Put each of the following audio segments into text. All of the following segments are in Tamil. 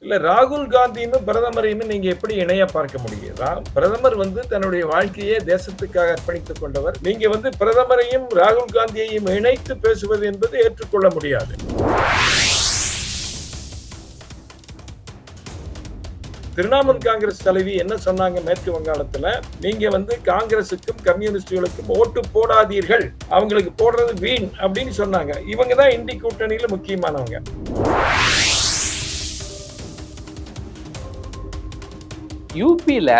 இல்ல ராகுல் காந்தியும் பிரதமரையும் நீங்க எப்படி இணைய பார்க்க முடியுதா? பிரதமர் வந்து தன்னுடைய வாழ்க்கையே தேசத்துக்காக அர்ப்பணித்துக் கொண்டவர். நீங்க வந்து பிரதமரையும் ராகுல் காந்தியையும் இணைத்து பேசுவது என்பது ஏற்றுக்கொள்ள முடியாது. திரிணாமுல் காங்கிரஸ் தலைவி என்ன சொன்னாங்க மேற்கு வங்காளத்துல? நீங்க வந்து காங்கிரசுக்கும் கம்யூனிஸ்டுகளுக்கும் ஓட்டு போடாதீர்கள். அவங்களுக்கு போடுறது வீண் அப்படின்னு சொன்னாங்க. இவங்க தான் இந்தி கூட்டணியில முக்கியமானவங்க. யூபியில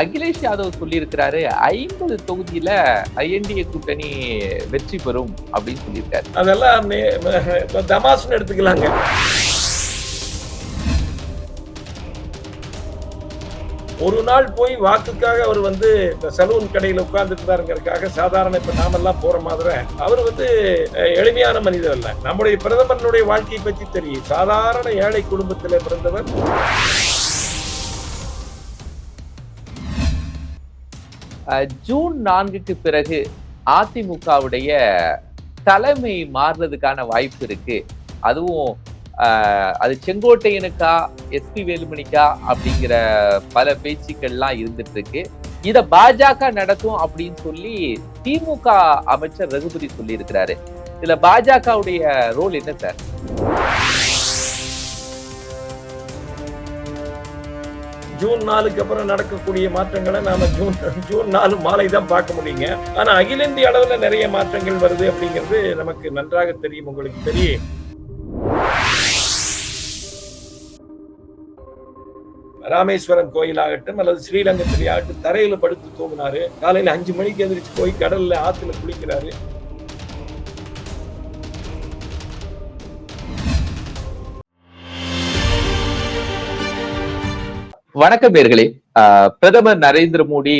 அகிலேஷ் யாதவ் சொல்லியிருக்கிறாரு ஐம்பது தொகுதியில ஐஎன்டிஏ கூட்டணி வெற்றி பெறும் அப்படின்னு சொல்லியிருக்காரு. அதெல்லாம் தமாசுன்னு எடுத்துக்கலாங்க. ஒரு நாள் போய் வாக்குக்காக அவர் வந்து இந்த சலூன் கடையில் உட்கார்ந்துருந்தாருங்கிறதுக்காக சாதாரண இப்போ நாமெல்லாம் போற மாதிரி அவர் வந்து எளிமையான மனிதர் அல்ல. நம்முடைய பிரதமரனுடைய வாழ்க்கையை பற்றி தெரியும். சாதாரண ஏழை குடும்பத்தில் பிறந்தவர் ஜூன் நான்குக்கு பிறகு அதிமுகவுடைய தலைமை மாறுறதுக்கான வாய்ப்பு இருக்கு. அதுவும் அது செங்கோட்டையனுக்கா எஸ்பி வேலுமணிக்கா அப்படிங்கிற பல பேச்சுக்கள்லாம் இருந்துட்டு இருக்கு இத பாஜக நடத்தும் அப்படின்னு சொல்லி திமுக அமைச்சர் ரகுபதி சொல்லி இருக்கிறாரு இதுல பாஜகவுடைய ரோல் என்ன சார்? ஜூன் நாலுக்கு அப்புறம் நடக்கக்கூடிய மாற்றங்களை நாம ஜூன் ஜூன் நாலு மாலை தான் பார்க்க முடியுங்க. ஆனா அகில இந்திய அளவுல நிறைய மாற்றங்கள் வருது அப்படிங்கிறது நமக்கு நன்றாக தெரியும் உங்களுக்கு தெரியும். ராமேஸ்வரம் கோயிலாகட்டும் அல்லது ஸ்ரீரங்கத்திலே ஆகட்டும் தரையில படுத்து தூங்கினாரு. காலையில அஞ்சு மணிக்கு எந்திரிச்சு போய் கடல்ல ஆத்துல குளிக்கிறாரு. வணக்கம் நேர்களே. ஆஹ் பிரதமர் நரேந்திர மோடி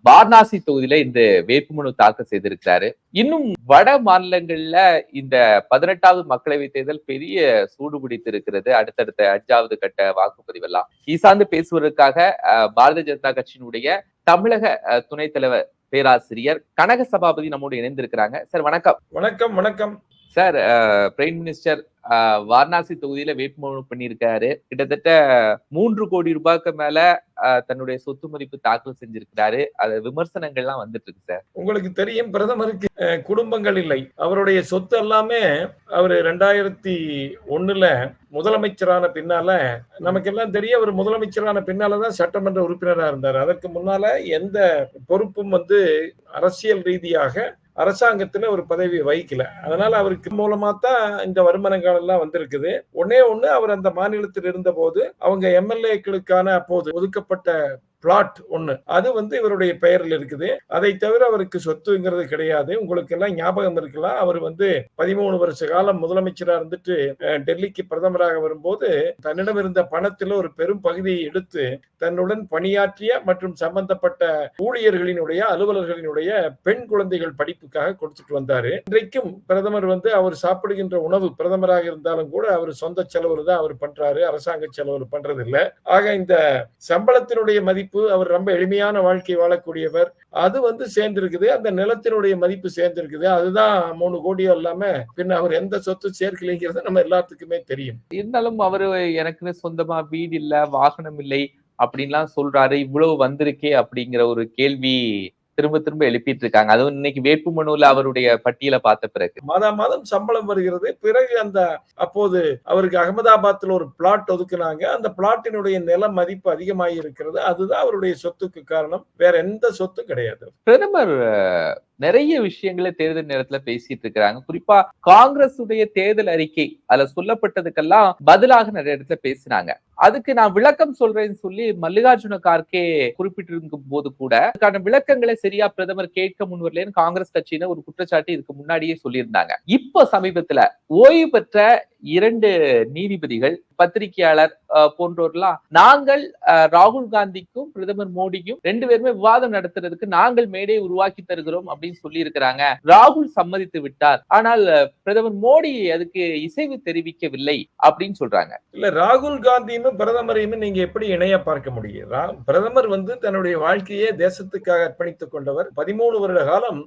வாரணாசி தொகுதியில இந்த வேட்புமனு தாக்கல் செய்திருக்கிறாரு. இன்னும் வட மாநிலங்கள்ல இந்த பதினெட்டாவது மக்களவைத் தேர்தல் பெரிய சூடு பிடித்து இருக்கிறது அடுத்தடுத்த அஞ்சாவது கட்ட வாக்குப்பதிவெல்லாம். ஈசாந்து பேசுவதற்காக பாரதிய ஜனதா கட்சியினுடைய தமிழக துணைத் தலைவர் பேராசிரியர் கனக சபாபதி நம்மோடு இணைந்திருக்கிறாங்க. சார் வணக்கம். வணக்கம் வணக்கம். சார் பிரைம் மினிஸ்டர் வாரணாசி தொகுதியில வேட்புமனு பண்ணியிருக்காரு. கிட்டத்தட்ட மூன்று கோடி ரூபாய்க்கு மேல தன்னுடைய சொத்து மதிப்பு தாக்கல் செஞ்சிருக்கிறாரு. அது விமர்சனங்கள்லாம் வந்துட்டு இருக்கு சார். உங்களுக்கு தெரியும் பிரதமருக்கு குடும்பங்கள் இல்லை. அவருடைய சொத்து எல்லாமே அவர் ரெண்டாயிரத்தி ஒண்ணுல முதலமைச்சரான பின்னால நமக்கெல்லாம் தெரியும் அவர் முதலமைச்சரான பின்னாலதான் சட்டமன்ற உறுப்பினராக இருந்தார். அதற்கு முன்னால எந்த பொறுப்பும் வந்து அரசியல் ரீதியாக அரசாங்கத்துல ஒரு பதவி வகிக்கல. அதனால அவருக்கு மூலமா தான் இந்த வருமானங்கள் எல்லாம் வந்திருக்குது. ஒன்னே ஒண்ணு அவர் அந்த மாநிலத்தில் இருந்த போது அவங்க எம்எல்ஏக்களுக்கான அப்போது ஒதுக்கப்பட்ட பிளாட் ஒண்ணு. அது வந்து இவருடைய பெயரில் இருக்குது. அதை தவிர அவருக்கு சொத்துங்கிறது கிடையாது. உங்களுக்கு எல்லாம் ஞாபகம் இருக்கலாம். அவர் வந்து பதிமூணு வருஷ காலம் முதலமைச்சரா இருந்துட்டு டெல்லிக்கு பிரதமராக வரும்போது தன்னிடம் இருந்த பணத்தில் ஒரு பெரும் பகுதியை எடுத்து தன்னுடன் பணியாற்றிய மற்றும் சம்பந்தப்பட்ட ஊழியர்களினுடைய அலுவலர்களினுடைய பெண் குழந்தைகள் படிப்புக்காக கொடுத்துட்டு வந்தாரு. இன்றைக்கும் பிரதமர் வந்து அவர் சாப்பிடுகின்ற உணவு பிரதமராக இருந்தாலும் கூட அவர் சொந்த செலவுல தான் அவர் பண்றாரு. அரசாங்க செலவுல பண்றது இல்லை ஆக இந்த சம்பளத்தினுடைய மதிப்பு அவர் ரொம்ப எளிமையான வாழ்க்கை வாழக்கூடியவர். அது வந்து சேர்ந்திருக்குது அந்த நிலத்தினுடைய மதிப்பு சேர்ந்திருக்குது. அதுதான் மூணு கோடியோ இல்லாம பின்ன அவர் எந்த சொத்து சேர்க்கலைங்கிறது நம்ம எல்லாத்துக்குமே தெரியும். இருந்தாலும் அவரு எனக்குன்னு சொந்தமா வீடு இல்ல வாகனம் இல்லை அப்படின்லாம் சொல்றாரு. இவ்வளவு வந்திருக்கே அப்படிங்கிற ஒரு கேள்வி திரும்ப திரும்ப எழுப்பிட்டு இருக்காங்க அதுவும் இன்னைக்கு வேட்புமனுல அவருடைய பட்டியலை பார்த்த பிறகு. மாதா மாதம் சம்பளம் வருகிறது. பிறகு அந்த அப்போது அவருக்கு அகமதாபாத்ல ஒரு பிளாட் ஒதுக்குனாங்க. அந்த பிளாட்டினுடைய நில மதிப்பு அதிகமாகி இருக்கிறது அதுதான் அவருடைய சொத்துக்கு காரணம். வேற எந்த சொத்தும் கிடையாது. பிரதமர் நிறைய விஷயங்களை தேர்தல் நேரத்துல பேசிட்டு இருக்கிறாங்க. குறிப்பா காங்கிரஸ் உடைய தேர்தல் அறிக்கை அதுல சொல்லப்பட்டதுக்கெல்லாம் பதிலாக நிறைய இடத்துல பேசினாங்க. அதுக்கு நான் விளக்கம் சொல்றேன்னு சொல்லி மல்லிகார்ஜுன கார்கே குறிப்பிட்டிருக்கும் போது கூட அதுக்கான விளக்கங்களை சரியா பிரதமர் கேட்க முன்வரலன்னு காங்கிரஸ் கட்சியினர் ஒரு குற்றச்சாட்டு இதுக்கு முன்னாடியே சொல்லியிருந்தாங்க. இப்போ சமீபத்துல ஓய்வு பெற்ற இரண்டு நீதிபதிகள் பத்திரிகையாளர் அஹ், போன்றோர்லாம் நாங்கள் அஹ், ராகுல் காந்திக்கும் பிரதமர் மோடிக்கும் ரெண்டு பேருமே விவாதம் நடத்துறதுக்கு நாங்கள் மேடையை உருவாக்கி தருகிறோம் அப்படின்னு அப்படின்னு சொல்லி இருக்கிறாங்க ராகுல் சம்மதித்து விட்டார். ஆனால் பிரதமர் மோடி அதுக்கு இசைவு தெரிவிக்கவில்லை அப்படின்னு சொல்றாங்க. இல்ல ராகுல் காந்தியும் பிரதமரையும் நீங்க எப்படி இணைய பார்க்க முடியும்? பிரதமர் வந்து தன்னுடைய வாழ்க்கையே தேசத்துக்காக அர்ப்பணித்துக் கொண்டவர். பதிமூணு வருட காலம்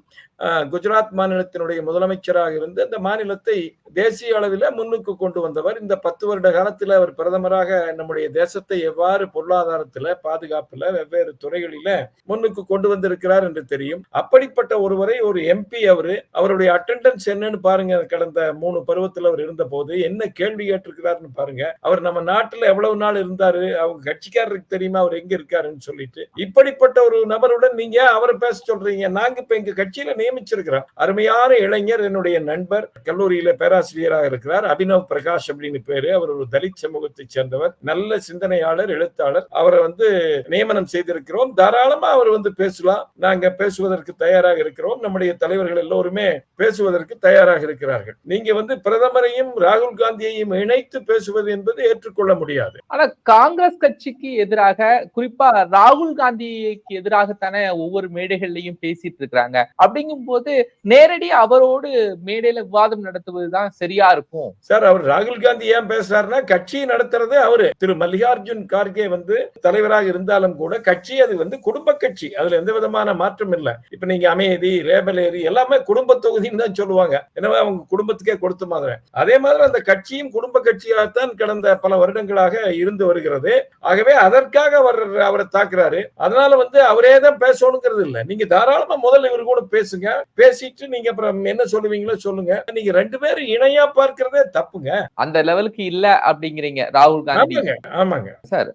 குஜராத் மாநிலத்தினுடைய முதலமைச்சராக இருந்து அந்த மாநிலத்தை தேசிய அளவில் முன்னுக்கு கொண்டு வந்தவர். இந்த பத்து வருட காலத்தில் அவர் பிரதமராக நம்முடைய தேசத்தை எவ்வாறு பொருளாதாரத்தில் பாதுகாப்புல வெவ்வேறு துறைகளில முன்னுக்கு கொண்டு வந்திருக்கிறார் என்று தெரியும். அப்படிப்பட்ட ஒரு ஒருவரை ஒரு எம்பி அவர் அவருடைய அட்டெண்டன்ஸ் என்னன்னு பாருங்க கடந்த மூணு பருவத்தில் அவர் இருந்த போது என்ன கேள்வி கேட்டிருக்கிறாருன்னு பாருங்க. அவர் நம்ம நாட்டில் எவ்வளவு நாள் இருந்தாரு அவங்க கட்சிக்காரருக்கு தெரியுமா அவர் எங்க இருக்காருன்னு சொல்லிட்டு. இப்படிப்பட்ட ஒரு நபருடன் நீங்க அவரை பேச சொல்றீங்க. நாங்க இப்ப எங்க கட்சியில நியமிச்சிருக்கிறோம். அருமையான இளைஞர் என்னுடைய நண்பர் கல்லூரியில பேராசிரியராக இருக்கிறார் அபினவ் பிரகாஷ் அப்படின்னு பேரு. அவர் ஒரு தலித் சமூகத்தை சேர்ந்தவர் நல்ல சிந்தனையாளர் எழுத்தாளர். அவரை வந்து நியமனம் செய்திருக்கிறோம். தாராளமா அவர் வந்து பேசலாம். நாங்க பேசுவதற்கு தயாராக இருக்கிறோம். நம்முடைய தலைவர்கள் எல்லோருமே பேசுவதற்கு தயாராக இருக்கிறார்கள். நீங்க வந்து பிரதமரையும் ராகுல் காந்தியையும் இணைத்து பேசுவது என்பது ஏற்றுக்கொள்ள முடியாது. ஆனா காங்கிரஸ் கட்சிக்கு எதிராக குறிப்பா ராகுல் காந்திக்கு எதிராகத்தானே ஒவ்வொரு மேடைகள்லயும் பேசிட்டு இருக்காங்க அப்படிங்கும் போது நேரடி அவரோடு மேடையில விவாதம் நடத்துவதுதான் சரியா இருக்கும். சார் அவர் ராகுல் காந்தி ஏன் பேசுறாருன்னா கட்சியை நடத்துறது அவரு. திரு மல்லிகார்ஜுன் கார்கே வந்து தலைவராக இருந்தாலும் கூட கட்சி அது வந்து குடும்ப கட்சி. அதுல எந்த விதமான மாற்றம் இல்லை. இப்ப நீங்க அமைதி ரேபலேரி எல்லாமே குடும்ப தொகுதின்னு தான் சொல்லுவாங்க. எனவே அவங்க குடும்பத்துக்கே கொடுத்த மாதிரி. அதே மாதிரி அந்த கட்சியும் குடும்ப கட்சியாகத்தான் கடந்த பல வருடங்களாக இருந்து வருகிறது. ஆகவே அதற்காக அவர் அவரை தாக்குறாரு. அதனால வந்து அவரே தான் பேசணுங்கிறது இல்ல. நீங்க தாராளமா முதல்ல இவர் கூட பேசுங்க. பேசிட்டு நீங்க அப்புறம் என்ன சொல்லுவீங்களோ சொல்லுங்க. நீங்க ரெண்டு பேரும் இணையா பார்க்கிறதே தப்புங்க. அந்த லெவலுக்கு இல்ல அப்படிங்கிறீங்க ராகுல் காந்தி. ஆமாங்க அஹ்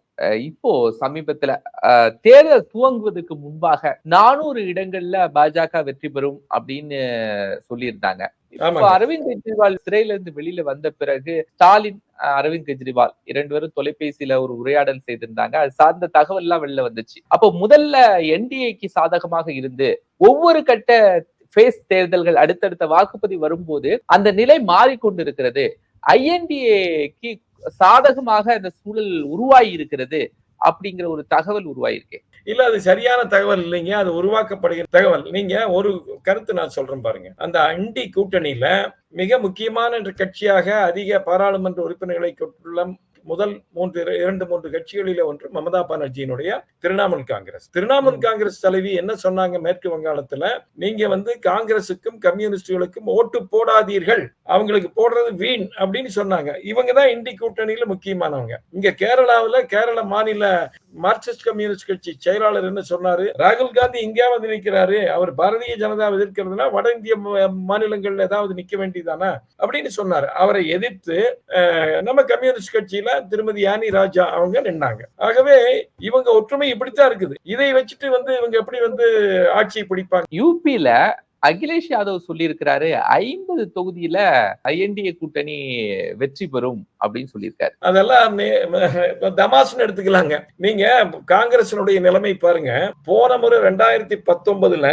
இப்போ சமீபத்துல தேர்தல் துவங்குவதற்கு முன்பாக நானூறு இடங்கள்ல பாஜக வெற்றி பெறும் அப்படின்னு சொல்லியிருந்தாங்க. இப்போ அரவிந்த் கெஜ்ரிவால் சிறையில இருந்து வெளியில வந்த பிறகு ஸ்டாலின் அரவிந்த் கெஜ்ரிவால் இரண்டு பேரும் தொலைபேசியில ஒரு உரையாடல் செய்திருந்தாங்க. அது சார்ந்த தகவல் எல்லாம் வெளில வந்துச்சு. அப்போ முதல்ல என்டிஏக்கு சாதகமாக இருந்து ஒவ்வொரு கட்ட ஃபேஸ் தேர்தல்கள் அடுத்தடுத்த வாக்குப்பதிவு வரும்போது அந்த நிலை மாறிக்கொண்டிருக்கிறது. ஐஎன்டிஏக்கு சாதகமாக அந்த சூழல் உருவாகி இருக்கிறது அப்படிங்கிற ஒரு தகவல் உருவாயிருக்கு இல்ல அது சரியான தகவல் இல்லைங்க. அது உருவாக்கப்படுகிற தகவல். நீங்க ஒரு கருத்து நான் சொல்றேன் பாருங்க. அந்த அண்டி கூட்டணியில மிக முக்கியமான என்ற கட்சியாக அதிக பாராளுமன்ற உறுப்பினர்களை கொண்டுள்ள முதல் மூன்று இர- இரண்டு மூன்று கட்சிகளில ஒன்று மமதா பானர்ஜியினுடைய திரிணாமுல் காங்கிரஸ். திரிணாமுல் காங்கிரஸ் தலைவி என்ன சொன்னாங்க மேற்கு வங்காளத்துல? நீங்க வந்து காங்கிரசுக்கும் கம்யூனிஸ்டுகளுக்கும் ஓட்டு போடாதீர்கள். அவங்களுக்கு போடுறது வீண் அப்படின்னு சொன்னாங்க. இவங்க தான் இண்டி கூட்டணியில முக்கியமானவங்க. இங்க கேரளாவுல கேரள மாநில மார்க்சிஸ்ட் கம்யூனிஸ்ட் கட்சி செயலாளர் என்ன சொன்னாரு? ராகுல் காந்தி இங்கே வந்து நிக்கிறாரு. அவர் பாரதிய ஜனதா எதிர்க்கிறதுனா வட இந்திய மாநிலங்கள்ல ஏதாவது நிக்க வேண்டியதானா அப்படின்னு சொன்னாரு. அவரை எதிர்த்து நம்ம கம்யூனிஸ்ட் கட்சியில திருமதி யானி ராஜா அவங்க நின்னாங்க. ஆகவே இவங்க ஒற்றுமை இப்படித்தான் இருக்குது. இதை வச்சுட்டு வந்து இவங்க எப்படி வந்து ஆட்சியை பிடிப்பாங்க? யூபியில அகிலேஷ் யாதவ் சொல்லியிருக்கிறாரு ஐம்பது தொகுதியில ஐஎன்டிஏ கூட்டணி வெற்றி பெறும் அப்படின்னு சொல்லியிருக்காரு. அதெல்லாம் தமாசுன்னு எடுத்துக்கலாங்க. நீங்க காங்கிரசினுடைய நிலைமை பாருங்க. போன முறை ரெண்டாயிரத்தி பத்தொன்பதுல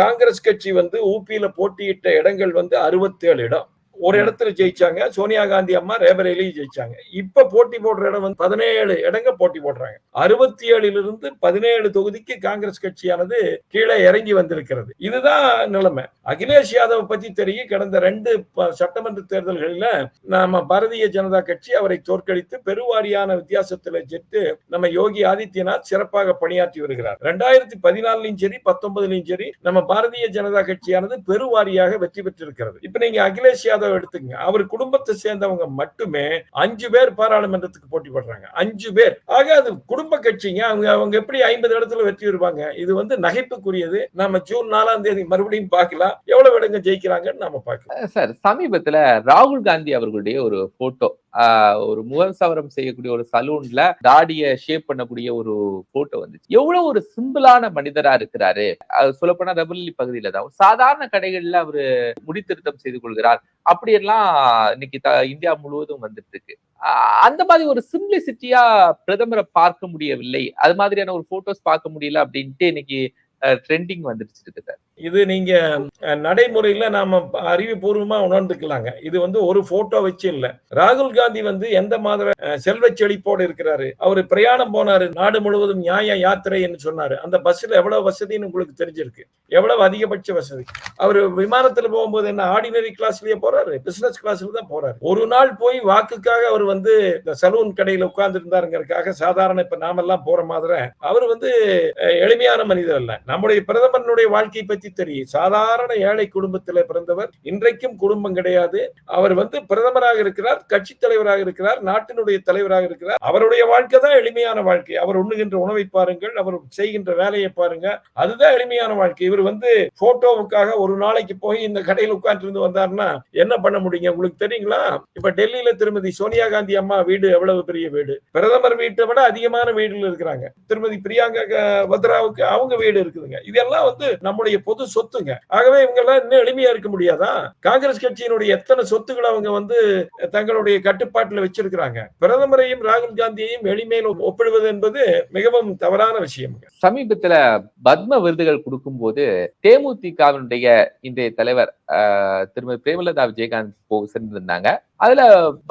காங்கிரஸ் கட்சி வந்து ஊபியில போட்டியிட்ட இடங்கள் வந்து அறுபத்தேழு இடம். ஒரு இடத்துல ஜெயிச்சாங்க சோனியா காந்தி அம்மா ரேபரேலியும் ஜெயிச்சாங்க. இப்ப போட்டி போடுற இடம் வந்து பதினேழு இடங்க போட்டி போடுறாங்க. அறுபத்தி ஏழிலிருந்து பதினேழு தொகுதிக்கு காங்கிரஸ் கட்சியானது கீழே இறங்கி வந்திருக்கிறது. இதுதான் நிலைமை. அகிலேஷ் யாதவ் பத்தி தெரியும். கடந்த ரெண்டு சட்டமன்ற தேர்தல்களில நாம பாரதிய ஜனதா கட்சி அவரை தோற்கடித்து பெருவாரியான வித்தியாசத்துல ஜெட்டு நம்ம யோகி ஆதித்யநாத் சிறப்பாக பணியாற்றி வருகிறார். ரெண்டாயிரத்தி பதினாலுலயும் சரி பத்தொன்பதுலயும் சரி நம்ம பாரதிய ஜனதா கட்சியானது பெருவாரியாக வெற்றி பெற்றிருக்கிறது. இப்ப நீங்க அகிலேஷ் யாதவ் எடுத்துங்க. அவர் குடும்பத்தை சேர்ந்தவங்க மட்டுமே அஞ்சு பேர் பாராளுமன்றத்துக்கு போட்டி போடுறாங்க. அஞ்சு பேர். ஆக அது குடும்ப கட்சிங்க. அவங்க அவங்க எப்படி ஐம்பது இடத்துல வெற்றி வருவாங்க இது வந்து நகைப்புக்குரியது. நம்ம ஜூன் நாலாம் தேதி மறுபடியும் பார்க்கலாம். எவ்வளவு இடங்க ஜெயிக்கிறாங்கன்னு நாம பார்க்கலாம். சார் சமீபத்துல ராகுல் காந்தி அவர்களுடைய ஒரு போட்டோ ஒரு முகசவரம் செய்யக்கூடிய ஒரு சலூன்ல தாடிய ஷேப் பண்ணக்கூடிய ஒரு போட்டோ வந்துச்சு. எவ்வளவு ஒரு சிம்பிளான மனிதரா இருக்கிறாரு. சொல்ல போனா ரபல்லி பகுதியில தான். சாதாரண கடைகள்ல அவரு முடித்திருத்தம் செய்து கொள்கிறார். அப்படியெல்லாம் இன்னைக்கு த- இந்தியா முழுவதும் வந்துட்டு இருக்கு ஆஹ் அந்த மாதிரி ஒரு சிம்பிளிசிட்டியா பிரதமரை பார்க்க முடியவில்லை. அது மாதிரியான ஒரு போட்டோஸ் பார்க்க முடியல அப்படின்ட்டு இன்னைக்கு ட்ரெண்டிங் வந்துருச்சு இருக்கு சார். இது நீங்க நடைமுறையில நாம அறிவுபூர்வமா உணர்ந்துக்கலாங்க. இது வந்து ஒரு போட்டோ வச்சு இல்ல. ராகுல் காந்தி வந்து எந்த மாதிரி செல்வ செழிப்போடு இருக்கிறாரு? அவர் பிரயாணம் போனாரு. நாடு முழுவதும் நியாய யாத்திரைன்னு சொன்னாரு. அந்த பஸ்ல எவ்வளவு வசதின்னு உங்களுக்கு தெரிஞ்சிருக்கு? எவ்வளவு அதிகபட்ச வசதி? அவர் விமானத்துல போகும்போது என்ன ஆர்டினரி கிளாஸ்லயே போறாரு? பிசினஸ் கிளாஸ்ல தான் போறாரு. ஒரு நாள் போய் வாக்குக்காக அவர் வந்து இந்த சலூன் கடையில உட்கார்ந்து இருந்தாருங்கிறதுக்காக சாதாரண இப்ப நாமெல்லாம் போற மாதிரி அவர் வந்து எளிமையான மனிதர் அல்ல. நம்முடைய பிரதமரனுடைய வாழ்க்கையை பற்றி தெரியும். சாதாரண ஏழை குடும்பத்தில் பிறந்தவர் இன்றைக்கும் குடும்பம் கிடையாது. அவர் வந்து பிரதமராக இருக்கிறார் கட்சி தலைவராக இருக்கிறார் நாட்டினுடைய தலைவராக இருக்கிறார். அவருடைய வாழ்க்கை தான் எளிமையான வாழ்க்கை. அவர் உண்ணுகின்ற உணவை பாருங்கள் அவர் செய்கின்ற வேலையை பாருங்க. அதுதான் எளிமையான வாழ்க்கை. இவர் வந்து போட்டோவுக்காக ஒரு நாளைக்கு போய் இந்த கடையில் உட்கார்ந்து இருந்து வந்தாருன்னா என்ன பண்ண முடியுங்க உங்களுக்கு தெரியுங்களா? இப்ப டெல்லியில திருமதி சோனியா காந்தி அம்மா வீடு எவ்வளவு பெரிய வீடு? பிரதமர் வீட்டை விட அதிகமான வீடுல இருக்கிறாங்க. திருமதி பிரியாங்கா வத்ராவுக்கு அவங்க வீடு இருக்குதுங்க. இதெல்லாம் வந்து நம்முடைய பொது சொத்துங்க. ஆகவே இவங்க எல்லாம் இன்னும் எளிமையா இருக்க முடியாதா? காங்கிரஸ் கட்சியினுடைய எத்தனை சொத்துக்களை அவங்க வந்து தங்களுடைய கட்டுப்பாட்டுல வச்சிருக்கிறாங்க? பிரதமரையும் ராகுல் காந்தியையும் எளிமையில் ஒப்பிடுவது என்பது மிகவும் தவறான விஷயம் சமீபத்துல பத்ம விருதுகள் கொடுக்கும் போது தேமுதிகவினுடைய இன்றைய தலைவர் திருமதி பிரேமலதா விஜயகாந்த் போ சென்றிருந்தாங்க. அதுல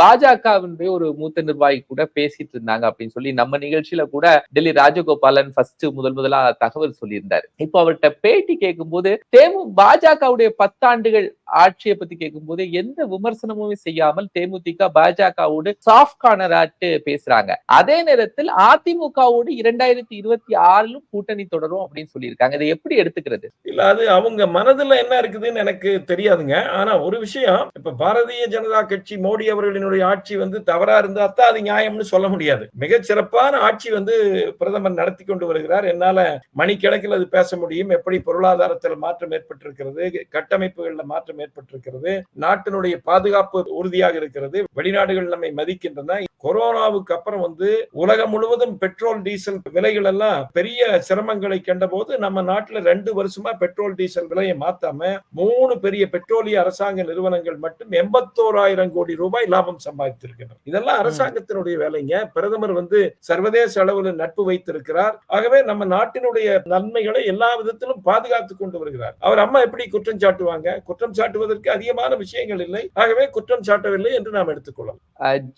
பாஜகவினுடைய ஒரு மூத்த நிர்வாகி கூட பேசிட்டு இருந்தாங்க அப்படின்னு சொல்லி நம்ம நிகழ்ச்சியில கூட டெல்லி ராஜகோபாலன் ஃபர்ஸ்ட் முதல் முதலா தகவல் சொல்லியிருந்தாரு. இப்போ அவர்கிட்ட பேட்டி கேட்கும் போது தேமு பாஜகவுடைய பத்தாண்டுகள் ஆட்சியை பத்தி கேட்கும்போது எந்த விமர்சனமுமே செய்யாமல் தேமுதிக பாஜகவோடு சாஃப்ட் கார்னராட்டு பேசுறாங்க. அதே நேரத்தில் அதிமுகவோடு இரண்டாயிரத்தி இருபத்தி ஆறிலும் கூட்டணி தொடரும் அப்படின்னு சொல்லியிருக்காங்க. இதை எப்படி எடுத்துக்கிறது? இல்ல அது அவங்க மனதுல என்ன இருக்குதுன்னு எனக்கு தெரியாதுங்க. ஆனா ஒரு விஷயம் இப்ப பாரதிய ஜனதா கட்சி மோடி அவர்களினுடைய ஆட்சி வந்து தவறா இருந்தா தான் அது நியாயம்னு சொல்ல முடியாது. மிக சிறப்பான ஆட்சி வந்து பிரதமர் நடத்தி கொண்டு வருகிறார். என்னால மணிக்கணக்கில் அது பேச முடியும். எப்படி பொருளாதாரத்தில் மாற்றம் ஏற்பட்டிருக்கிறது கட்டமைப்புகளில் மாற்றம் ஏற்பட்டிருக்கிறது. நாட்டினுடைய பாதுகாப்பு உறுதியாக இருக்கிறது. வெளிநாடுகள் நம்மை மதிக்கின்றன. கொரோனாவுக்கு அப்புறம் வந்து உலகம் முழுவதும் பெட்ரோல் டீசல் விலைகள் எல்லாம் பெரிய சிரமங்களை கண்டபோது நம்ம நாட்டுல ரெண்டு வருஷமா பெட்ரோல் டீசல் விலையை மாத்தாம மூணு பெரிய பெட்ரோலிய அரசாங்க நிறுவனங்கள் மட்டும் எண்பத்தோராயிரம் கோடி ரூபாய் லாபம் சம்பாதித்திருக்கின்றன இதெல்லாம் அரசாங்கத்தினுடைய வேலைங்க. பிரதமர் வந்து சர்வதேச அளவில் நட்பு வைத்திருக்கிறார். ஆகவே நம்ம நாட்டினுடைய நன்மைகளை எல்லா விதத்திலும் பாதுகாத்து கொண்டு வருகிறார். அவர் அம்மா எப்படி குற்றம் சாட்டுவாங்க? குற்றம் சாட்டுவதற்கு அதிகமான விஷயங்கள் இல்லை. ஆகவே குற்றம் சாட்டவில்லை என்று நாம் எடுத்துக்கொள்ளலாம்.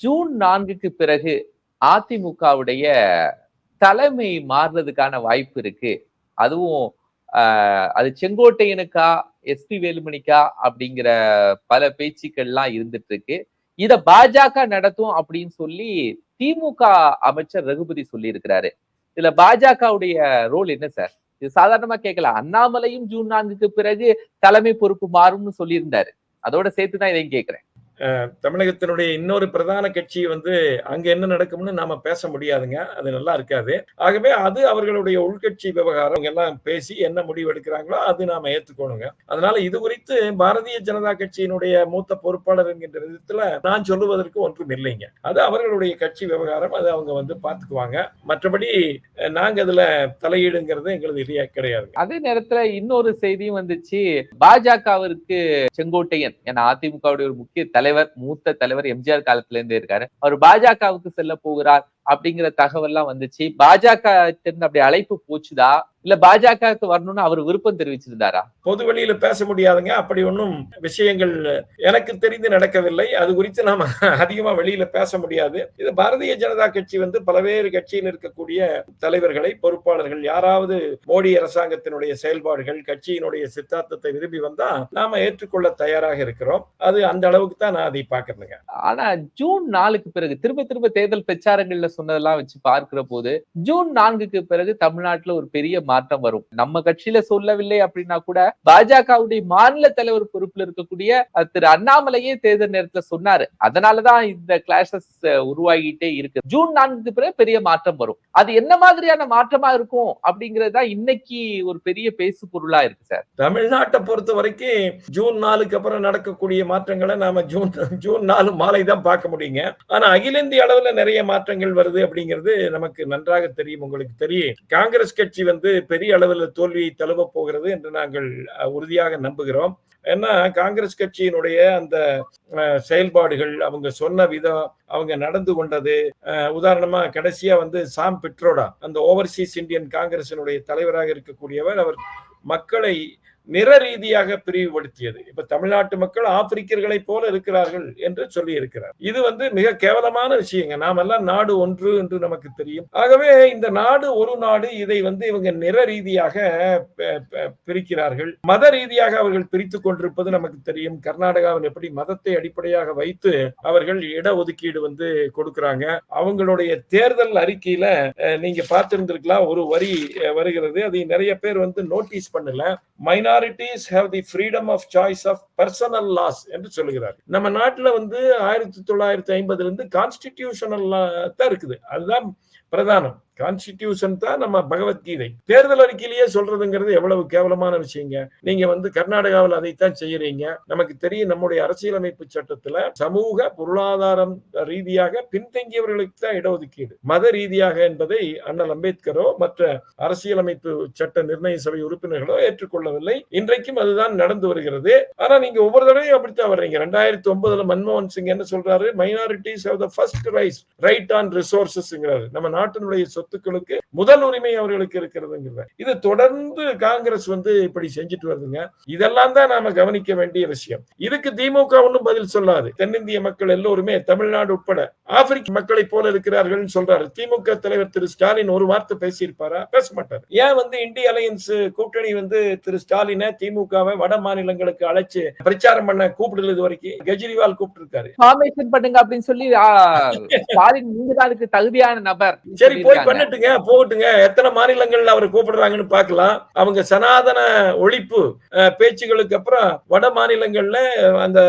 ஜூன் நான்குக்கு பிறகு அதிமுகவுடைய தலைமை மாறுறதுக்கான வாய்ப்பு இருக்கு. அதுவும் ஆஹ் அது செங்கோட்டையனுக்கா எஸ்பி வேலுமணிக்கா அப்படிங்கிற பல பேச்சுக்கள்லாம் இருந்துட்டு இருக்கு இத பாஜக நடத்தும் அப்படின்னு சொல்லி திமுக அமைச்சர் ரகுபதி சொல்லி இருக்கிறாரு இதுல பாஜகவுடைய ரோல் என்ன சார்? இது சாதாரணமா கேட்கல. அண்ணாமலையும் ஜூன் நான்குக்கு பிறகு தலைமை பொறுப்பு மாறும்னு சொல்லியிருந்தாரு. அதோட சேர்த்துதான் இதையும் கேட்கிறேன். தமிழகத்தினுடைய இன்னொரு பிரதான கட்சி வந்து அங்க என்ன நடக்கும்னு நாம பேச முடியாதுங்க. அது நல்லா இருக்காது. ஆகவே அது அவர்களுடைய உள்கட்சி விவகாரம். எல்லாம் பேசி என்ன முடிவு எடுக்கிறாங்களோ அது நாம ஏத்துக்கணுங்க. அதனால இது குறித்து பாரதிய ஜனதா கட்சியினுடைய மூத்த பொறுப்பாளர் என்கின்ற விதத்துல நான் சொல்லுவதற்கு ஒன்றும் இல்லைங்க. அது அவர்களுடைய கட்சி விவகாரம். அது அவங்க வந்து பாத்துக்குவாங்க. மற்றபடி நாங்க அதுல தலையீடுங்கிறது எங்களது இல்லையா கிடையாது அதே நேரத்துல இன்னொரு செய்தியும் வந்துச்சு. பாஜகவிற்கு செங்கோட்டையன் ஏன்னா அதிமுகவுடைய ஒரு முக்கிய தலைவர் மூத்த தலைவர் எம்ஜிஆர் காலத்துல இருந்தே இருக்காரு. அவர் பாஜகவுக்கு செல்ல போகிறார் அப்படிங்கிற தகவல் எல்லாம் வந்துச்சு. பாஜக இருந்து அப்படி அழைப்பு போச்சுதா? இல்ல பாஜகவுக்கு வரணும்னு அவர் விருப்பம் தெரிவிச்சிருந்தாரா? பொது வெளியில பேச முடியாதுங்க. அப்படி ஒன்றும் விஷயங்கள் எனக்கு தெரிந்து நடக்கவில்லை. அது குறித்து நாம அதிகமா வெளியில பேச முடியாது. இது பாரதிய ஜனதா கட்சி வந்து பல்வேறு கட்சியில் இருக்கக்கூடிய தலைவர்களை பொறுப்பாளர்கள் யாராவது மோடி அரசாங்கத்தினுடைய செயல்பாடுகள் கட்சியினுடைய சித்தாந்தத்தை விரும்பி வந்தா நாம ஏற்றுக்கொள்ள தயாராக இருக்கிறோம். அது அந்த அளவுக்கு தான் நான் அதை பார்க்கறதுங்க ஆனா ஜூன் நாலுக்கு பிறகு திரும்ப திரும்ப தேர்தல் பிரச்சாரங்கள்ல சொன்னதெல்லாம் வச்சு பார்க்கிற போது ஜூன் நான்குக்கு பிறகு தமிழ்நாட்டுல ஒரு பெரிய மாற்றம் வரும். நம்ம கட்சியில சொல்லவில்லை அப்படின்னா கூட பாஜகவுடைய மாநில தலைவர் பொறுப்புல இருக்கக்கூடிய திரு அண்ணாமலையே தேர்தல் நேரத்துல சொன்னாரு. அதனாலதான் இந்த கிளாஷஸ் உருவாகிட்டே இருக்கு. ஜூன் நான்கு பிறகு பெரிய மாற்றம் வரும். அது என்ன மாதிரியான மாற்றமா இருக்கும் அப்படிங்கிறது தான் இன்னைக்கு ஒரு பெரிய பேசு பொருளா இருக்கு சார். தமிழ்நாட்டை பொறுத்த வரைக்கும் ஜூன் நாலுக்கு அப்புறம் நடக்கக்கூடிய மாற்றங்களை நாம ஜூன் ஜூன் நாலு மாலை தான் பார்க்க முடியுங்க. ஆனா அகில இந்திய அளவுல நிறைய மாற்றங்கள் வருது அப்படிங்கிறது நமக்கு நன்றாக தெரியும் உங்களுக்கு தெரியும். காங்கிரஸ் கட்சி வந்து பெரிய அளவில் தோல்வியை தழுவ போகிறது என்று நாங்கள் உறுதியாக நம்புகிறோம். ஏன்னா காங்கிரஸ் கட்சியினுடைய அந்த செயல்பாடுகள் அவங்க சொன்ன விதம் அவங்க நடந்து கொண்டது உதாரணமா கடைசியா வந்து சாம் பிட்ரோடா அந்த ஓவர்சீஸ் இந்தியன் காங்கிரசினுடைய தலைவராக இருக்கக்கூடியவர் அவர் மக்களை நிற ரீதியாக பிரிவுபடுத்தியது. இப்ப தமிழ்நாட்டு மக்கள் ஆப்பிரிக்கர்களை போல இருக்கிறார்கள் என்று சொல்லி இருக்கிறார் இது வந்து மிக கேவலமான விஷயங்க. நாமெல்லாம் நாடு ஒன்று என்று நமக்கு தெரியும். ஆகவே இந்த நாடு ஒரு நாடு இதை வந்து இவங்க நிற ரீதியாக பிரிக்கிறார்கள். மத ரீதியாக அவர்கள் பிரித்துக் கொண்டிருப்பது நமக்கு தெரியும். கர்நாடகாவில் எப்படி மதத்தை அடிப்படையாக வைத்து அவர்கள் இடஒதுக்கீடு வந்து கொடுக்கிறாங்க. அவங்களுடைய தேர்தல் அறிக்கையில நீங்க பார்த்திருந்திருக்கலாம். ஒரு வரி வருகிறது. அதை நிறைய பேர் வந்து நோட்டீஸ் பண்ணல. Minority minorities have the freedom of choice of personal laws என்று சொல்லுகிறார் நம்ம நாட்டுல வந்து ஆயிரத்தி தொள்ளாயிரத்தி ஐம்பதுல இருந்து கான்ஸ்டிடியூஷனல் தான் இருக்குது. அதுதான் பிரதானம். கான்ஸ்டிடியூஷன் தான் நம்ம பகவத்கீதை. தேர்தல் அறிக்கையிலேயே சொல்றதுங்கிறது எவ்வளவு கேவலமான விஷயங்க. நீங்க வந்து கர்நாடகாவில் அதைத்தான் செய்யறீங்க. நமக்கு தெரியும் நம்முடைய அரசியலமைப்பு சட்டத்துல சமூக பொருளாதாரம் ரீதியாக பின்தங்கியவர்களுக்கு தான் இடஒதுக்கீடு. மத ரீதியாக என்பதை அண்ணல் அம்பேத்கரோ மற்ற அரசியலமைப்பு சட்ட நிர்ணய சபை உறுப்பினர்களோ ஏற்றுக்கொள்ளவில்லை. இன்றைக்கும் அதுதான் நடந்து வருகிறது. ஆனா நீங்க ஒவ்வொரு தடவையும் அப்படித்தான் வர்றீங்க. ரெண்டாயிரத்தி ஒன்பதுல மன்மோகன் சிங் என்ன சொல்றாரு? Minorities of the first rise right on ரிசோர்சஸ்ங்கிறாரு நம்ம நாட்டினுடைய சொத்துக்களுக்கு முதல் உரிமை அவர்களுக்கு இருக்கிறதுங்கிறத. இது தொடர்ந்து காங்கிரஸ் வந்து இப்படி செஞ்சுட்டு வருதுங்க. இதெல்லாம் தான் நாம கவனிக்க வேண்டிய விஷயம். இதுக்கு திமுக ஒன்றும் பதில் சொல்லாது. தென்னிந்திய மக்கள் எல்லோருமே தமிழ்நாடு உட்பட ஆப்பிரிக்க மக்களை போல இருக்கிறார்கள் சொல்றாரு. திமுக தலைவர் திரு ஸ்டாலின் ஒரு வார்த்தை பேசியிருப்பாரா? பேச மாட்டார். ஏன் வந்து இந்திய அலையன்ஸ் கூட்டணி வந்து திரு ஸ்டாலினை திமுகவை வட மாநிலங்களுக்கு அழைச்சு பிரச்சாரம் பண்ண கூப்பிடுறது இது வரைக்கும் கெஜ்ரிவால் கூப்பிட்டு இருக்காரு பண்ணுங்க அப்படின்னு சொல்லி ஸ்டாலின் நீங்க தான் அதுக்கு தகுதியான நபர். சரி போய். பண்ணட்டுங்க போகட்டுங்க. எத்தனை மாநிலங்கள்ல அவர் கூப்பிடுறாங்கன்னு பார்க்கலாம். அவங்க சனாதன ஒழிப்பு பேச்சுகளுக்கு அப்புறம் வட மாநிலங்கள்ல அந்த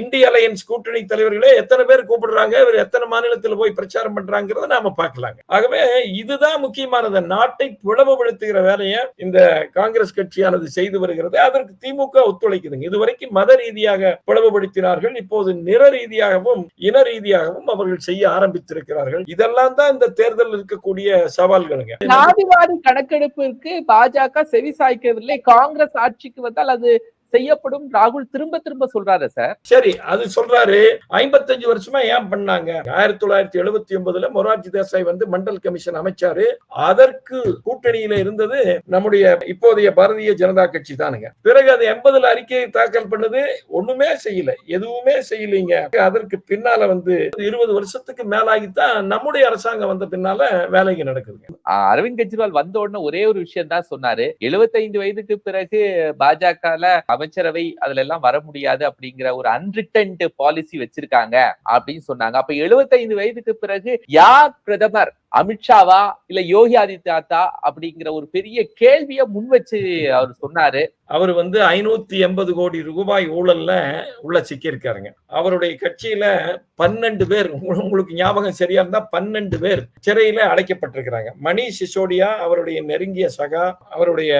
இந்திய அலையன்ஸ் கூட்டணி தலைவர்களே எத்தனை பேர் கூப்பிடுறாங்க இவர் எத்தனை மாநிலத்தில் போய் பிரச்சாரம் பண்றாங்கிறத நாம பார்க்கலாங்க. ஆகவே இதுதான் முக்கியமானது. நாட்டை பிளவுபடுத்துகிற வேலையை இந்த காங்கிரஸ் கட்சியானது செய்து வருகிறது. அதற்கு திமுக ஒத்துழைக்குதுங்க. இதுவரைக்கும் மத ரீதியாக பிளவுபடுத்தினார்கள் இப்போது நிற ரீதியாகவும் இன ரீதியாகவும் அவர்கள் செய்ய ஆரம்பித்திருக்கிறார்கள். இதெல்லாம் தான் இந்த தேர்தல் இருக்கக்கூடிய சவால்களுங்க. ஜாதிவாரி கணக்கெடுப்பிற்கு பாஜக செவி சாய்க்கவில்லை காங்கிரஸ் ஆட்சிக்கு வந்தால் அது செய்யப்படும் ராகுல் திரும்ப திரும்ப சொல்றாரு சார். சரி அது சொல்றாரு. ஐம்பத்தஞ்சு வருஷமா ஏன் பண்ணாங்க? ஆயிரத்தி தொள்ளாயிரத்தி எழுபத்தி ஒன்பதுல மொரார்ஜி தேசாய் வந்து மண்டல் கமிஷன் அமைச்சாரு. அதற்கு கூட்டணியில இருந்தது நம்முடைய இப்போதைய பாரதிய ஜனதா கட்சி தானுங்க. பிறகு அது எண்பதுல அறிக்கையை தாக்கல் பண்ணது. ஒண்ணுமே செய்யல. எதுவுமே செய்யலீங்க. அதற்கு பின்னால வந்து இருபது வருஷத்துக்கு மேலாகித்தான் நம்முடைய அரசாங்கம் வந்த பின்னால வேலைங்க நடக்குதுங்க. ஆஹ் அரவிந்த் கெஜ்ரிவால் வந்த உடனே ஒரே ஒரு விஷயம் தான் சொன்னாரு. 75 வயதுக்கு பிறகு பாஜகல அமைச்சரவை அதுல எல்லாம் வர முடியாது அப்படிங்கிற ஒரு அன்ரிட்டன்ட் பாலிசி வச்சிருக்காங்க அப்படின்னு சொன்னாங்க. அப்ப 75 வயதுக்கு பிறகு யார் பிரதமர்? அமித்ஷாவா இல்ல யோகி ஆதித்யநாத்தா அப்படிங்கிற ஒரு பெரிய கேள்விய முன் வச்சு அவர் சொன்னாரு. அவர் வந்து ஐநூத்தி எண்பது கோடி ரூபாய் ஊழல்ல உள்ள சிக்கியிருக்காருங்க. அவருடைய கட்சியில பன்னெண்டு பேர் உங்களுக்கு ஞாபகம் சரியா இருந்தா பன்னெண்டு பேர் சிறையில அடைக்கப்பட்டிருக்கிறாங்க. மணிஷ் சிசோடியா அவருடைய நெருங்கிய சகா அவருடைய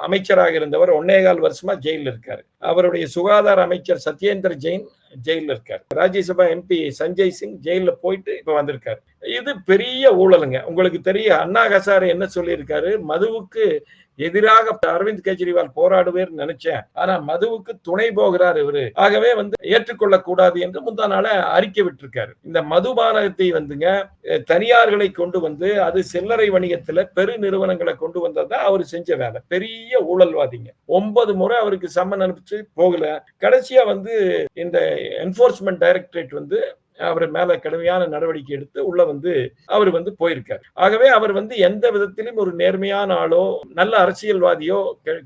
அமைச்சராக இருந்தவர் ஒன்னே கால் வருஷமா ஜெயிலில் இருக்காரு. அவருடைய சுகாதார அமைச்சர் சத்யேந்திர ஜெயின் ஜெயிலில் இருக்காரு. ராஜ்யசபா எம்பி சஞ்சய் சிங் ஜெயில போயிட்டு இப்ப வந்திருக்காரு. இது பெரிய ஊழலுங்க. உங்களுக்கு தெரியும் அண்ணா ஹசாரே என்ன சொல்லியிருக்காரு? மதுவுக்கு எதிராக அரவிந்த் கெஜ்ரிவால் போராடுவேர் நினைச்சேன். ஆனா மதுவுக்கு துணை போகிறார் இவரு. ஆகவே வந்து ஏற்றுக்கொள்ள கூடாது என்று முந்தா நாள அறிக்கை விட்டிருக்காரு. இந்த மதுபானத்தை வந்துங்க தனியார்களை கொண்டு வந்து அது சில்லறை வணிகத்துல பெரு நிறுவனங்களை கொண்டு வந்ததுதான் அவர் செஞ்ச வேலை. பெரிய ஊழல்வாதிங்க. ஒன்பது முறை அவருக்கு சம்மன் அனுப்பிச்சு போகல. கடைசியா வந்து இந்த என்போர்ஸ்மெண்ட் டைரக்டரேட் வந்து அவர் மேல கடுமையான நடவடிக்கை எடுத்து உள்ள வந்து அவர் வந்து போயிருக்காரு. ஆகவே அவர் வந்து எந்த விதத்திலும் ஒரு நேர்மையான ஆளோ நல்ல அரசியல்வாதியோ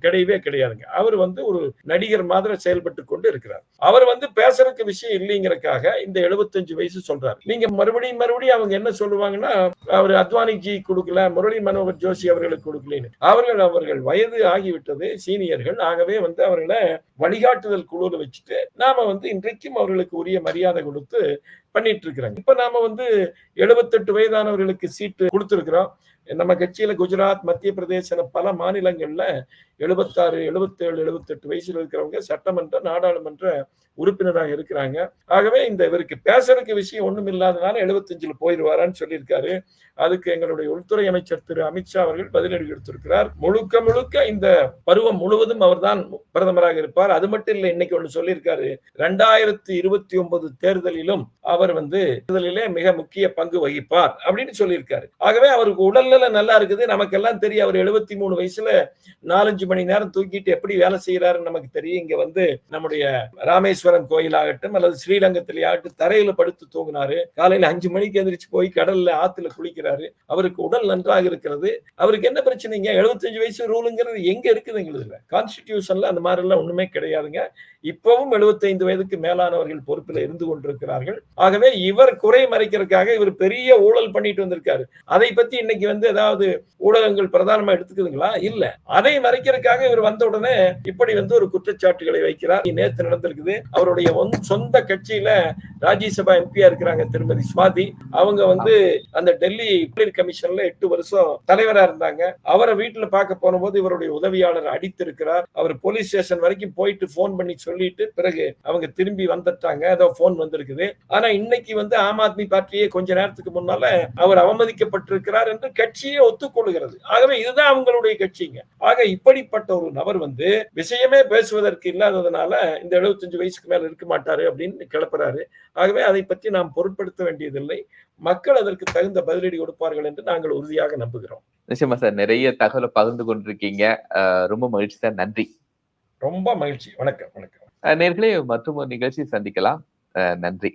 கிடையவே கிடையாதுங்க. அவர் வந்து ஒரு நடிகர் மாதிரி செயல்பட்டு கொண்டு இருக்கிறார். அவர் வந்து பேசுறதுக்கு விஷயம் இல்லைங்கிறக்காக இந்த 75 வயசு சொல்றாரு. நீங்க மறுபடியும் மறுபடியும் அவங்க என்ன சொல்லுவாங்கன்னா அவர் அத்வானிஜி கொடுக்கல முரளி மனோகர் ஜோஷி அவர்களுக்கு கொடுக்கலன்னு. அவர்கள் அவர்கள் வயது ஆகிவிட்டது சீனியர்கள். ஆகவே வந்து அவர்களை வழிகாட்டுதல் குழுவில் வச்சுட்டு நாம வந்து இன்றைக்கும் அவர்களுக்கு உரிய மரியாதை கொடுத்து பண்ணிட்டு இருக்கிறாங்க. இப்ப நாம வந்து எழுபத்தெட்டு வயதானவர்களுக்கு சீட்டு கொடுத்திருக்கிறோம். நம்ம கட்சியில குஜராத் மத்திய பிரதேசம் பல மாநிலங்கள்ல எழுபத்தாறு எழுபத்தேழு எழுபத்தெட்டு வயசுல இருக்கிறவங்க சட்டமன்ற நாடாளுமன்ற உறுப்பினராக இருக்கிறாங்க. ஆகவே இந்த இவருக்கு பேசுறதுக்கு விஷயம் ஒண்ணும் இல்லாதனால எழுபத்தஞ்சுல போயிடுவாரான்னு சொல்லியிருக்காரு. அதுக்கு எங்களுடைய உள்துறை அமைச்சர் திரு அமித்ஷா அவர்கள் பதிலடி கொடுத்திருக்கிறார். முழுக்க முழுக்க இந்த பருவம் முழுவதும் அவர்தான் பிரதமராக இருப்பார். அது மட்டும் இல்லை இன்னைக்கு ஒன்று சொல்லியிருக்காரு. ரெண்டாயிரத்தி இருபத்தி ஒன்பது தேர்தலிலும் அவர் வந்து தேர்தலிலே மிக முக்கிய பங்கு வகிப்பார் அப்படின்னு சொல்லியிருக்காரு. ஆகவே அவருக்கு உடல் சூழ்நிலை நல்லா இருக்குது. நமக்கெல்லாம் தெரியும் அவர் எழுபத்தி மூணு வயசுல நாலஞ்சு மணி நேரம் தூக்கிட்டு எப்படி வேலை செய்யறாருன்னு நமக்கு தெரியும். இங்க வந்து நம்முடைய ராமேஸ்வரம் கோயிலாகட்டும் அல்லது ஸ்ரீரங்கத்திலேயாகட்டும் தரையில படுத்து தூங்கினாரு. காலையில அஞ்சு மணிக்கு எந்திரிச்சு போய் கடல்ல ஆத்துல குளிக்கிறாரு. அவருக்கு உடல் நன்றாக இருக்கிறது. அவருக்கு என்ன பிரச்சனைங்க? 75 வயசு ரூலுங்கிறது எங்க இருக்குது எங்களுக்கு கான்ஸ்டிடியூஷன்ல அந்த மாதிரி எல்லாம் ஒண்ணுமே கிடையாதுங்க. இப்பவும் 75 வயதுக்கு மேலானவர்கள் பொறுப்பில் இருந்து கொண்டிருக்கிறார்கள். ஆகவே இவர் குறை மறைக்கிறதுக்காக இவர் பெரிய ஊழல் பண்ணிட்டு வந்திருக்காரு. அதை பத்தி இன்னைக்கு வந்து வந்து ஏதாவது ஊடகங்கள் பிரதானமா எடுத்துக்குதுங்களா? இல்ல. அதை மறைக்கிறதுக்காக இவர் வந்த உடனே இப்படி வந்து ஒரு குற்றச்சாட்டுகளை வைக்கிறார். நேத்து நடந்திருக்குது. அவருடைய சொந்த கட்சியில ராஜ்யசபா எம்பியா இருக்கிறாங்க திருமதி சுவாதி. அவங்க வந்து அந்த டெல்லி கமிஷன்ல எட்டு வருஷம் தலைவரா இருந்தாங்க. அவரை வீட்டுல பார்க்க போனபோது இவருடைய உதவியாளர் அடித்திருக்கிறார். அவர் போலீஸ் ஸ்டேஷன் வரைக்கும் போயிட்டு போன் பண்ணி சொல்லிட்டு பிறகு அவங்க திரும்பி வந்துட்டாங்க. ஏதோ போன் வந்திருக்குது. ஆனா இன்னைக்கு வந்து ஆம் ஆத்மி பார்ட்டியே கொஞ்ச நேரத்துக்கு முன்னால அவர் அவமதிக்கப்பட்டிருக்கிறார் என்று கட்சியே ஒத்துக்கொள்கிறது. ஆகவே இதுதான் அவங்களுடைய கட்சிங்க. ஆக இப்படிப்பட்ட ஒரு நபர் வந்து விஷயமே பேசுவதற்கு இல்லாததுனால இந்த 75 வயசுக்கு மேல இருக்க மாட்டாரு அப்படின்னு கிளப்புறாரு. ஆகவே அதை பற்றி நாம் பொருட்படுத்த வேண்டியதில்லை. மக்கள் அதற்கு தகுந்த பதிலடி கொடுப்பார்கள் என்று நாங்கள் உறுதியாக நம்புகிறோம். நிச்சயமா சார். நிறைய தகவலை பகிர்ந்து கொண்டிருக்கீங்க. ரொம்ப மகிழ்ச்சி சார். நன்றி. ரொம்ப மகிழ்ச்சி. வணக்கம். வணக்கம். நேர்களே மற்றும் நிகழ்ச்சி சந்திக்கலாம். நன்றி.